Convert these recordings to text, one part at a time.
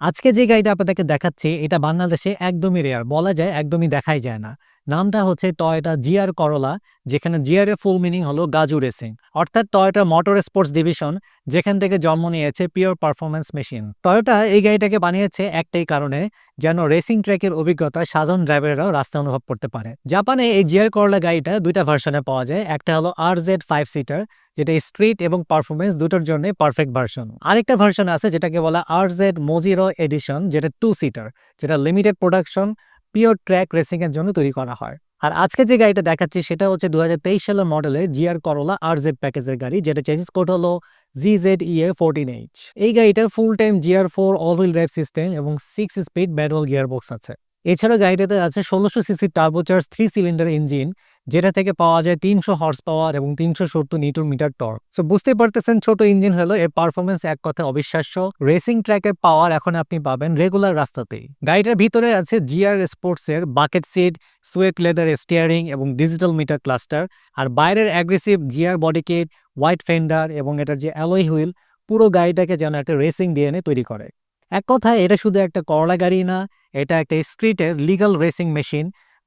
আজকে যে গাড়িটা আপনাদেরকে দেখাচ্ছি, এটা বাংলাদেশে একদমই রেয়ার বলা যায় একদমই দেখাই যায় না। নামটা হচ্ছে টয়োটা জিআর করলা, যেখানে জিআর এর ফুল মিনিং হলো গাজু রেসিং অর্থাৎ টয়োটা মোটর স্পোর্টস ডিভিশন যেখান থেকে জন্ম নিয়েছে পিওর পারফরমেন্স মেশিন টয়োটা এই গাড়িটাকে বানিয়েছে একটাই কারণে, যেন রেসিং ট্র্যাকের অভিজ্ঞতা সাধারণ ড্রাইভাররাও রাস্তা অনুভব করতে পারে। জাপানে এই জিআর করলা গাড়িটা দুইটা ভার্সনে পাওয়া যায়, একটা হলো আর জেড ফাইভ সিটার যেটা স্ট্রিট এবং পারফরমেন্স দুটোর জন্য পারফেক্ট ভার্সন আরেকটা ভার্সন আছে যেটাকে বলা আর জেড মোজিরো এডিশন যেটা টু সিটার যেটা limited production pure track racing এর জন্য তৈরি করা হয়। আর আজকে যে গাড়িটা দেখাচ্ছি সেটা হচ্ছে দুই হাজার তেইশ সালের মডেলের জিআর করোলা আর জেড প্যাকেজের গাড়ি, যেটা চেসিস কোড হলো G Z EA fourteen H এই গাড়িটার full time GR four all wheel drive system এবং six speed manual gear box আছে। এছাড়া গাড়িটাতে আছে ষোলোশো CC turbocharge three cylinder engine যেটা থেকে পাওয়া যায় তিনশো হর্স পাওয়ার এবং তিনশো সত্তর নিউটন মিটার টর্ক সো বুঝতে পারতেছেন, ছোট ইঞ্জিন হলো, এর পারফরমেন্স এক কথায় অবিশ্বাস্য। রেসিং ট্র্যাকের পাওয়ার এখন আপনি পাবেন রেগুলার রাস্তাতেই। গাড়িটার ভিতরে আছে জিআর স্পোর্টস এর bucket seat suede leather steering এবং ডিজিটাল মিটার ক্লাস্টার আর বাইরের aggressive GR body kit white fender এবং এটার যে অ্যালোই হুইল পুরো গাড়িটাকে যেন একটা রেসিং ডিএনএ তৈরি করে। এক কথায়, এটা শুধু একটা করলা গাড়ি না, এটা একটা স্ট্রিটের legal racing machine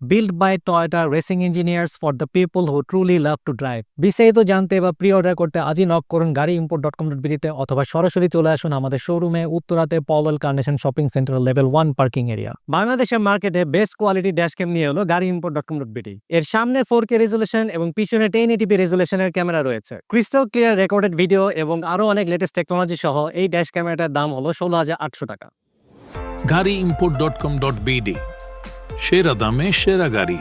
build by Toyota racing engineers for the people who truly love to drive বিস্তারিত জানতে বা প্রি অর্ডার করতে আজই নক করুন গাড়ি ইম্পোর্ট ডট কম ডট বিডিতে অথবা সরাসরি চলে আসুন আমাদের শোরুমে উত্তরাতে Powell Carnation shopping center level one parking area বাংলাদেশের মার্কেটে বেস্ট কোয়ালিটি ড্যাশ ক্যাম নিয়ে হলো Gari import dot com dot BD এর সামনে ফোর কে রেজুলেশন এবং পিছনে টেন এটিপি রেজুলেশনের ক্যামেরা রয়েছে। ক্রিস্টাল ক্লিয়ার রেকর্ডেড ভিডিও এবং আরও অনেক লেটেস্ট টেকনোলজি সহ এই ড্যাশ ক্যামেরাটার দাম হলো ষোলো হাজার আটশো টাকা। Gari import dot com dot BD সেরা দামে সেরা গাড়ি